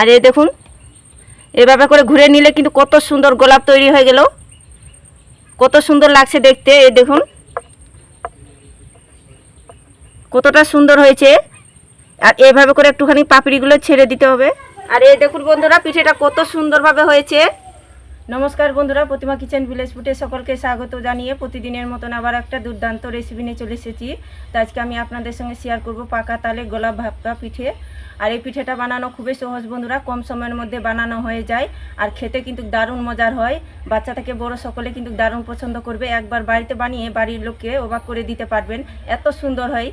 আর এই দেখুন এভাবে করে ঘুরে নিলে কিন্তু কত সুন্দর গোলাপ তৈরি হয়ে গেল। কত সুন্দর লাগছে দেখতে, এই দেখুন। কতটা সুন্দর হয়েছে। আর এভাবে করে একটুখানি পাপড়িগুলো ছেড়ে দিতে হবে। আর এই দেখুন বন্ধুরা, পিঠেটা কত সুন্দরভাবে হয়েছে। নমস্কার বন্ধুরা, প্রতিমা কিচেন ভিলেজ ফুটে সকলকে স্বাগত জানিয়ে প্রতিদিনের মতন আবার একটা দুর্দান্ত রেসিপি নিয়ে চলে এসেছি। তো আজকে আমি আপনাদের সঙ্গে শেয়ার করব পাকা তালে গোলাপ ভাপটা পিঠে। আর এই পিঠেটা বানানো খুবই সহজ বন্ধুরা, কম সময়ের মধ্যে বানানো হয়ে যায়। আর খেতে কিন্তু দারুণ মজার হয়। বাচ্চা থেকে বড় সকলে কিন্তু দারুণ পছন্দ করবে। একবার বাড়িতে বানিয়ে বাড়ির লোককে অবাক করে দিতে পারবেন। এত সুন্দর হয়।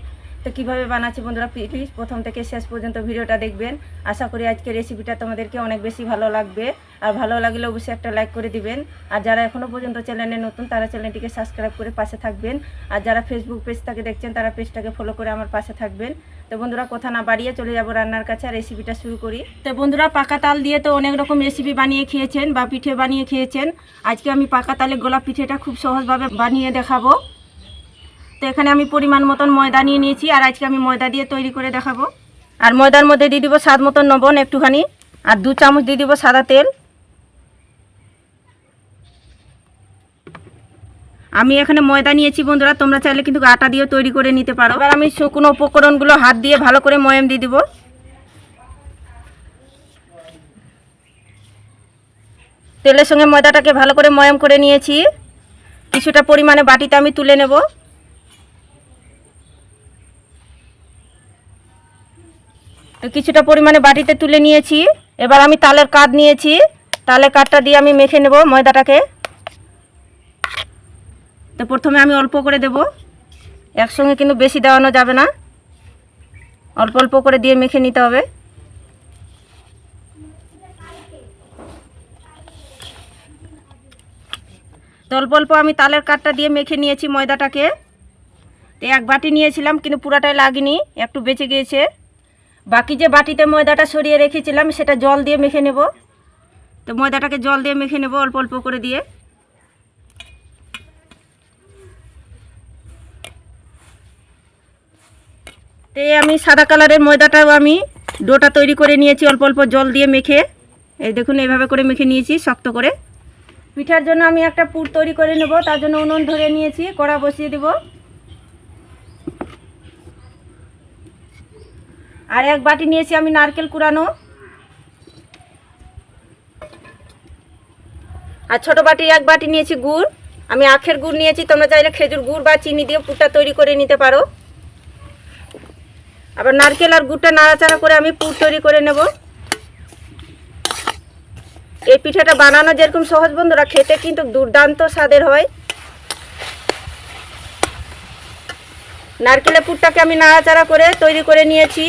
তো কীভাবে বানাচ্ছি বন্ধুরা প্লিজ প্রথম থেকে শেষ পর্যন্ত ভিডিওটা দেখবেন। আশা করি আজকে রেসিপিটা তোমাদেরকে অনেক বেশি ভালো লাগবে। আর ভালো লাগলে অবশ্যই একটা লাইক করে দিবেন। আর যারা এখনও পর্যন্ত চ্যানেলে নতুন, তারা চ্যানেলটিকে সাবস্ক্রাইব করে পাশে থাকবেন। আর যারা ফেসবুক পেজটাকে দেখছেন, তারা পেজটাকে ফলো করে আমার পাশে থাকবেন। তো বন্ধুরা, কথা না বাড়িয়ে চলে যাব রান্নার কাছে আর রেসিপিটা শুরু করি। তো বন্ধুরা, পাকা তাল দিয়ে তো অনেক রকম রেসিপি বানিয়ে খেয়েছেন বা পিঠে বানিয়ে খেয়েছেন। আজকে আমি পাকা তালে গোলাপ পিঠেটা খুব সহজভাবে বানিয়ে দেখাবো। তো এখানে আমি পরিমাণ মতন ময়দা নিয়ে নিয়েছি, আর আজকে আমি ময়দা দিয়ে তৈরি করে দেখাবো। আর ময়দার মধ্যে দিয়ে দিব স্বাদ মতন লবণ একটুখানি, আর দু চামচ দিয়ে দিব সাদা তেল। আমি এখানে ময়দা নিয়েছি বন্ধুরা, তোমরা চাইলে কিন্তু আটা দিয়ে তৈরি করে নিতে পারো। এবার আমি শুকনো উপকরণগুলো হাত দিয়ে ভালো করে ময়াম দিয়ে দিব। তেলের সঙ্গে ময়দাটাকে ভালো করে ময়াম করে নিয়েছি। কিছুটা পরিমাণে বাটিতে আমি তুলে নেব। কিছুটা পরিমাণে বাটিতে তুলে নিয়েছি। এবার আমি তালের কাঠ নিয়েছি। তালের কাঠটা দিয়ে আমি মেখে নেব ময়দাটাকে। তো প্রথমে আমি অল্প করে দেব। একসঙ্গে কিন্তু বেশি দেওয়ানো যাবে না। অল্প অল্প করে দিয়ে মেখে নিতে হবে। তো অল্প অল্প আমি তালের কাঠটা দিয়ে মেখে নিয়েছি ময়দাটাকে। তো এক বাটি নিয়েছিলাম, কিন্তু পুরাটাই লাগেনি, একটু বেঁচে গিয়েছে। বাকি যে বাটিতে ময়দাটা সরিয়ে রেখেছিলাম, সেটা জল দিয়ে মেখে নেব। তো ময়দাটাকে জল দিয়ে মেখে নেব অল্প অল্প করে দিয়ে। তো আমি সাদা কালারের ময়দাটাও আমি ডোটা তৈরি করে নিয়েছি, অল্প অল্প জল দিয়ে মেখে। এই দেখুন, এইভাবে করে মেখে নিয়েছি, শক্ত করে। পিঠার জন্য আমি একটা পুর তৈরি করে নেব, তার জন্য উনুন ধরে নিয়েছি, কড়া বসিয়ে দেব। আর এক বাটি নিয়েছি আমি নারকেল কুড়ানো। আর ছোট বাটি এক বাটি নিয়েছি গুড়। আমি আখের গুড় নিয়েছি, তোমরা চাইলে খেজুর গুড় বা চিনি দিয়ে পুরটা তৈরি করে নিতে পারো। আবার নারকেল আর গুড়টা নাড়াচাড়া করে আমি পুর তৈরি করে নেব। এই পিঠাটা বানানো যেরকম সহজ বন্ধুরা, খেতে কিন্তু দুর্দান্ত স্বাদের হয়। নারকেলের পুরটাকে আমি নাড়াচাড়া করে তৈরি করে নিয়েছি।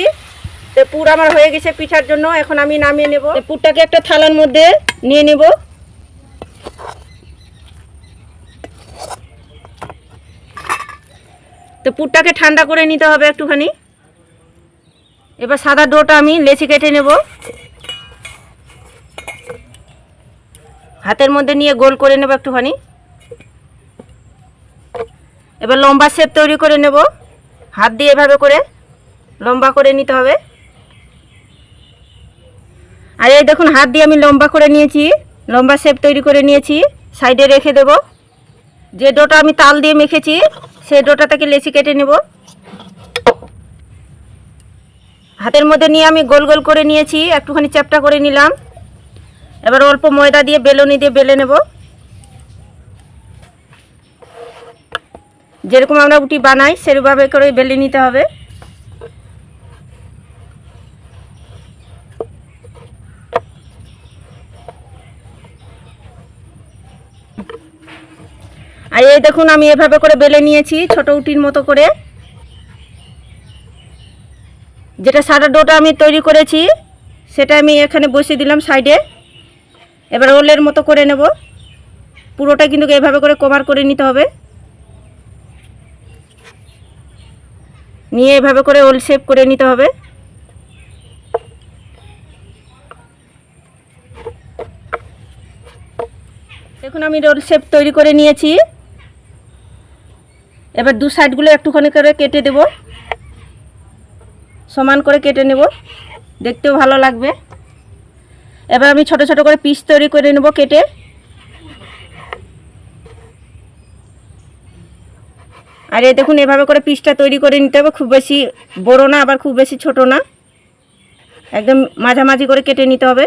পুর আমার হয়ে গেছে পিঠার জন্য, এখন আমি নামিয়ে নেব। পুরটাকে একটা থালার মধ্যে নিয়ে নেব। তো পুরটাকে ঠান্ডা করে নিতে হবে একটুখানি। এবার সাদা ডোটা আমি লেচি কেটে নেব। হাতের মধ্যে নিয়ে গোল করে নেব একটুখানি। এবার লম্বা শেপ তৈরি করে নেব। হাত দিয়ে এভাবে করে লম্বা করে নিতে হবে। আর এই দেখুন, হাত দিয়ে আমি লম্বা করে নিয়েছি। লম্বা শেপ তৈরি করে নিয়েছি। সাইডে রেখে দেব। যে ডোটা আমি তাল দিয়ে মেখেছি সেই ডোটা থেকে লেচি কেটে নেব। হাতের মধ্যে নিয়ে আমি গোল গোল করে নিয়েছি, একটুখানি চ্যাপটা করে নিলাম। এবার অল্প ময়দা দিয়ে, বেলুনি দিয়ে বেলে নেব। যেরকম আমরা উটি বানাই, সেরকমভাবে করে বেলে নিতে হবে। আর এই দেখুন, আমি এভাবে করে বেলে নিয়েছি, ছোট উটির মতো করে। যেটা সাদা ডোটা আমি তৈরি করেছি, সেটা আমি এখানে বসিয়ে দিলাম সাইডে। এবার রোলের মতো করে নেব। পুরোটা কিন্তু এভাবে করে কভার করে নিতে হবে। নিয়ে এভাবে করে ওল শেপ করে নিতে হবে। দেখুন, আমি রোল শেপ তৈরি করে নিয়েছি। এবার দু সাইডগুলো একটুখানি করে কেটে দেব। সমান করে কেটে নেব। দেখতেও ভালো লাগবে। এবার আমি ছোট ছোট করে পিস তৈরি করে নেব কেটে। আর এই দেখুন, এভাবে করে পিসটা তৈরি করে নিতে হবে। খুব বেশি বড় না, আবার খুব বেশি ছোট না। একদম মাঝামাঝি করে কেটে নিতে হবে।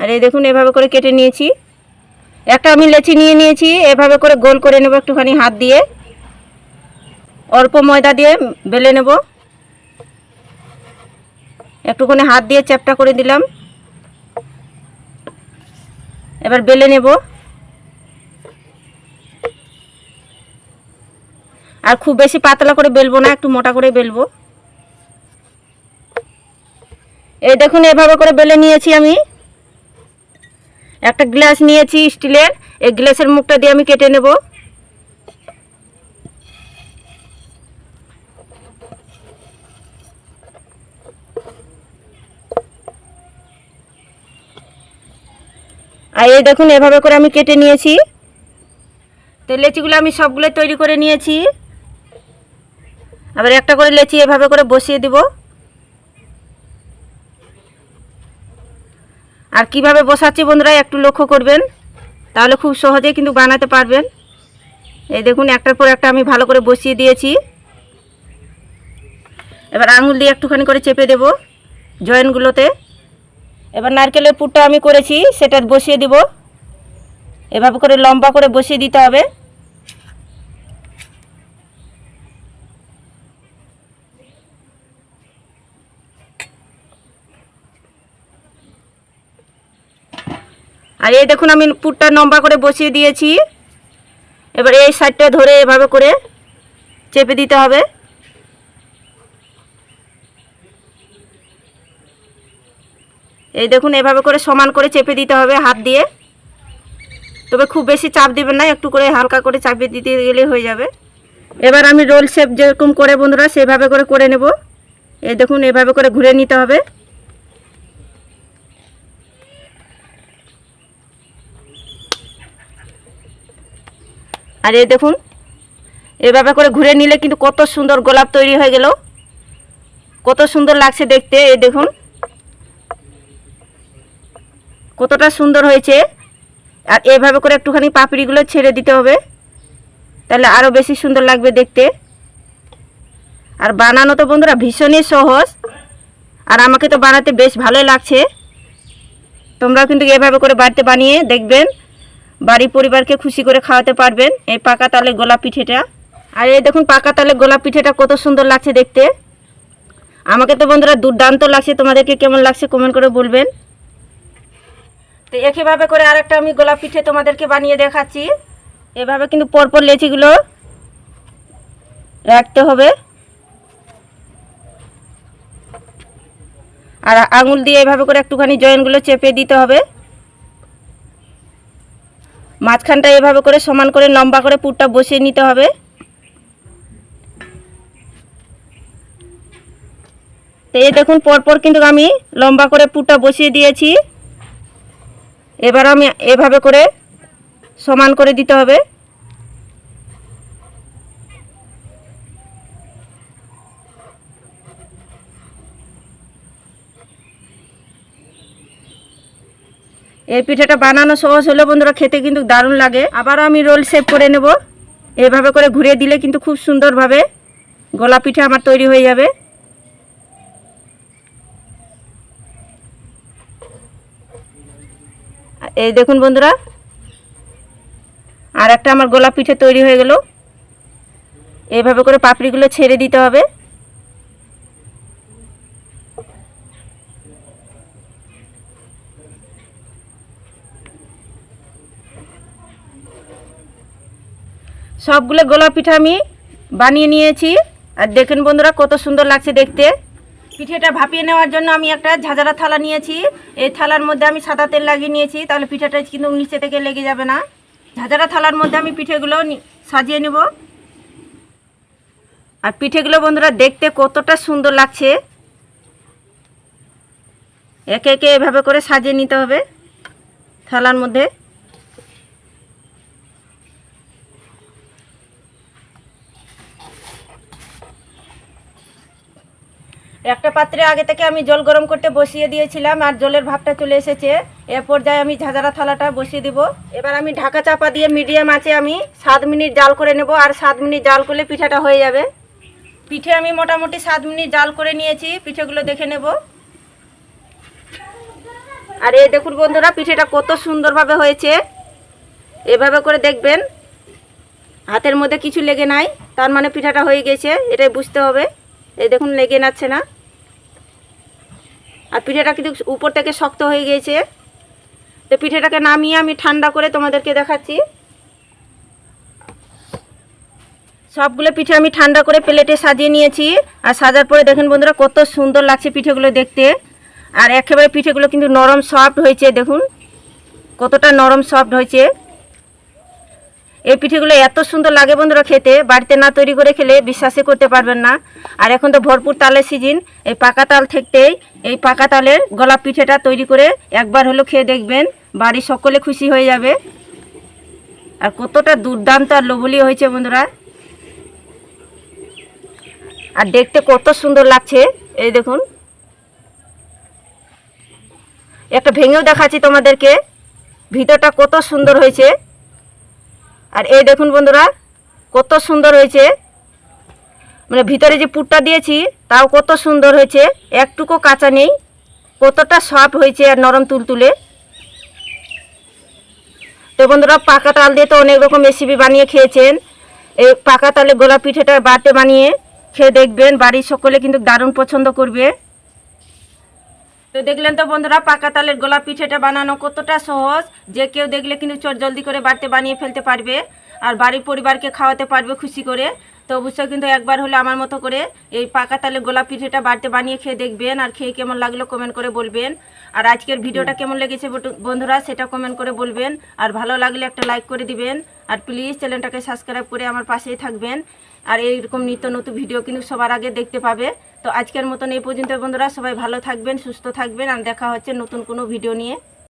আর এই দেখুন, এভাবে করে কেটে নিয়েছি। একটা আমি লেচি নিয়ে নিয়েছি, এভাবে করে গোল করে নেব একটুখানি হাত দিয়ে। অল্প ময়দা দিয়ে বেলে নেব। একটুখানি হাত দিয়ে চ্যাপটা করে দিলাম। এবার বেলে নেব। আর খুব বেশি পাতলা করে বেলবো না, একটু মোটা করে বেলবো। এই দেখুন, এভাবে করে বেলে নিয়েছি আমি। একটা গ্লাস নিয়েছি স্টিলের। এই গ্লাসের মুখটা দিয়ে আমি কেটে নেব। আর এই দেখুন, এভাবে করে আমি কেটে নিয়েছি। তো লেচিগুলো আমি সবগুলো তৈরি করে নিয়েছি। আবার একটা করে লেচি এভাবে করে বসিয়ে দিব। আর কীভাবে বসাচ্ছি বন্ধুরা একটু লক্ষ্য করবেন। তাহলে খুব সহজেই কিন্তু বানাতে পারবেন। এই দেখুন, একটার পর একটা আমি ভালো করে বসিয়ে দিয়েছি। এবার আঙুল দিয়ে একটুখানি করে চেপে দেব জয়েন্টগুলোতে। এবার নারকেলের পুরটা আমি করেছি, সেটা বসিয়ে দিব। এভাবে করে লম্বা করে বসিয়ে দিতে হবে। আর এই দেখুন আমি পুরটা লম্বা করে বসিয়ে দিয়েছি। এবার এই সাইডটা ধরে এভাবে করে চেপে দিতে হবে। এই দেখুন এভাবে করে সমান করে চেপে দিতে হবে হাত দিয়ে। তবে খুব বেশি চাপ দিবেন না, একটু করে হালকা করে চাপিয়ে দিতে গেলে হয়ে যাবে। এবার আমি রোল শেপ যেরকম করে বন্ধুরা, সেভাবে করে করে নেব। এই দেখুন এভাবে করে ঘুরে নিতে হবে। আর এই দেখুন এভাবে করে ঘুরে নিলে কিন্তু কত সুন্দর গোলাপ তৈরি হয়ে গেল। কত সুন্দর লাগছে দেখতে, এই দেখুন। কতটা সুন্দর হয়েছে। আর এভাবে করে একটুখানি পাপড়িগুলো ছেড়ে দিতে হবে। তাহলে আরও বেশি সুন্দর লাগবে দেখতে। আর বানানো তো বন্ধুরা ভীষণই সহজ। আর আমাকে তো বানাতে বেশ ভালোই লাগছে। তোমরাও কিন্তু এভাবে করে বাড়িতে বানিয়ে দেখবেন। বাড়ি পরিবারকে খুশি করে খাওয়াতে পারবেন। এই পাকা তালে গোলাপ পিঠেটা। আর এই দেখুন, পাকা তালে গোলাপ পিঠেটা কত সুন্দর লাগছে দেখতে। আমাকে তো বন্ধুরা দুর্দান্ত লাগছে। তোমাদেরকে কেমন লাগছে কমেন্ট করে বলবেন। তো একইভাবে করে আরেকটা আমি গোলাপ পিঠে তোমাদেরকে বানিয়ে দেখাচ্ছি। এভাবে কিন্তু পরপর লেচিগুলো রাখতে হবে। আর আঙুল দিয়ে এভাবে করে একটুখানি জয়েন্টগুলো চেপে দিতে হবে। মাঝখানটা এভাবে করে সমান করে লম্বা করে পুরটা বসিয়ে নিতে হবে। তো এই দেখুন, পরপর কিন্তু আমি লম্বা করে পুরটা বসিয়ে দিয়েছি। এবার আমি এভাবে করে সমান করে দিতে হবে। এই পিঠাটা বানানো সহজ হলে বন্ধুরা, খেতে কিন্তু দারুণ লাগে। আবার আমি রোল শেপ করে নেব। এভাবে করে ঘুরে দিলে কিন্তু খুব সুন্দরভাবে গলা পিঠা আমার তৈরি হয়ে যাবে। এই দেখুন বন্ধুরা আর একটা আমার গোলাপ পিঠে তৈরি হয়ে গেল। এইভাবে করে পাপড়িগুলো ছেড়ে দিতে হবে। সবগুলো গোলাপ পিঠা আমি বানিয়ে নিয়েছি। আর দেখেন বন্ধুরা, কত সুন্দর লাগছে দেখতে। পিঠেটা ভাপিয়ে নেওয়ার জন্য আমি একটা ঝাঁঝারা থালা নিয়েছি। এই থালার মধ্যে আমি সাদা তেল লাগিয়ে নিয়েছি, তাহলে পিঠাটা কিন্তু নিচে থেকে লেগে যাবে না। ঝাঁঝারা থালার মধ্যে আমি পিঠেগুলো সাজিয়ে নেব। আর পিঠেগুলো বন্ধুরা, দেখতে কতটা সুন্দর লাগছে। একে একে এভাবে করে সাজিয়ে নিতে হবে থালার মধ্যে। একটা পাত্রে আগে থেকে আমি জল গরম করতে বসিয়ে দিয়েছিলাম আর জলের ভাবটা চলে এসেছে। এ পর্যায়ে আমি ঝাঁঝরা থালাটা বসিয়ে দিব। এবার আমি ঢাকা চাপা দিয়ে মিডিয়াম আছে আমি সাত মিনিট জাল করে নেব আর সাত মিনিট জাল করলে পিঠাটা হয়ে যাবে। পিঠে আমি মোটামুটি সাত মিনিট জাল করে নিয়েছি, পিঠেগুলো দেখে নেব। আর এই দেখুন বন্ধুরা, পিঠেটা কত সুন্দরভাবে হয়েছে। এভাবে করে দেখবেন, হাতের মধ্যে কিছু লেগে নাই, তার মানে পিঠাটা হয়ে গেছে, এটাই বুঝতে হবে। এই দেখুন, লেগে নাচ্ছে না। আর পিঠেটা কিন্তু উপর থেকে শক্ত হয়ে গিয়েছে। তো পিঠেটাকে নামিয়ে আমি ঠান্ডা করে তোমাদেরকে দেখাচ্ছি। সবগুলো পিঠে আমি ঠান্ডা করে প্লেটে সাজিয়ে নিয়েছি। আর সাজার পরে দেখেন বন্ধুরা, কত সুন্দর লাগছে পিঠেগুলো দেখতে। আর একেবারে পিঠেগুলো কিন্তু নরম সফট হয়েছে, দেখুন। কতটা নরম সফট হয়েছে। এই পিঠেগুলো এত সুন্দর লাগে বন্ধুরা খেতে, বাড়িতে না তৈরি করে খেলে বিশ্বাসই করতে পারবেন না। আর এখন তো ভরপুর তালের সিজন, এই পাকা তাল থেকেই এই পাকা তালের গলা পিঠেটা তৈরি করে একবার হলো খেয়ে দেখবেন, বাড়ির সকলে খুশি হয়ে যাবে। আর কতটা দুর্দান্ত আর লোভলীয় হয়েছে বন্ধুরা। আর দেখতে কত সুন্দর লাগছে, এই দেখুন। একটা ভেঙেও দেখাচ্ছি তোমাদেরকে, ভিতরটা কত সুন্দর হয়েছে। আর এই দেখুন বন্ধুরা, কত সুন্দর হয়েছে। মানে ভিতরে যে পুরটা দিয়েছি, তাও কত সুন্দর হয়েছে। একটুকু কাঁচা নেই, কতটা সফট হয়েছে আর নরম তুলতুলে। তো বন্ধুরা, পাকা তাল দিয়ে তো অনেক রকম রেসিপি বানিয়ে খেয়েছেন। এই পাকা তালে গোলা পিঠেটা বাটে বানিয়ে খেয়ে দেখবেন, বাড়ির সকলে কিন্তু দারুণ পছন্দ করবে। তো দেখলেন তো বন্ধুরা পাকা তালের গোলাপ পিঠেটা বানানো কতটা সহজ যে কেউ দেখলে কিন্তু চট জলদি করে বাড়িতে বানিয়ে ফেলতে পারবে আর বাড়ির পরিবারকে খাওয়াতে পারবে খুশি করে। তো অবশ্যই কিন্তু একবার হলে আমার মতো করে এই পাকা তালের গোলাপ পিঠেটা বাড়িতে বানিয়ে খেয়ে দেখবেন আর খেয়ে কেমন লাগল কমেন্ট করে বলবেন। আর আজকের ভিডিওটা কেমন লেগেছে বন্ধুরা সেটা কমেন্ট করে বলবেন। আর ভালো লাগলে একটা লাইক করে দিবেন। আর প্লিজ চ্যানেলটাকে সাবস্ক্রাইব করে আমার পাশেই থাকবেন। আর এইরকম নিত্য নতুন ভিডিও কিন্তু সবার আগে দেখতে পাবে। তো আজকের মতন এই পর্যন্ত বন্ধুরা, সবাই ভালো থাকবেন, সুস্থ থাকবেন, আর দেখা হচ্ছে নতুন কোনো ভিডিও নিয়ে।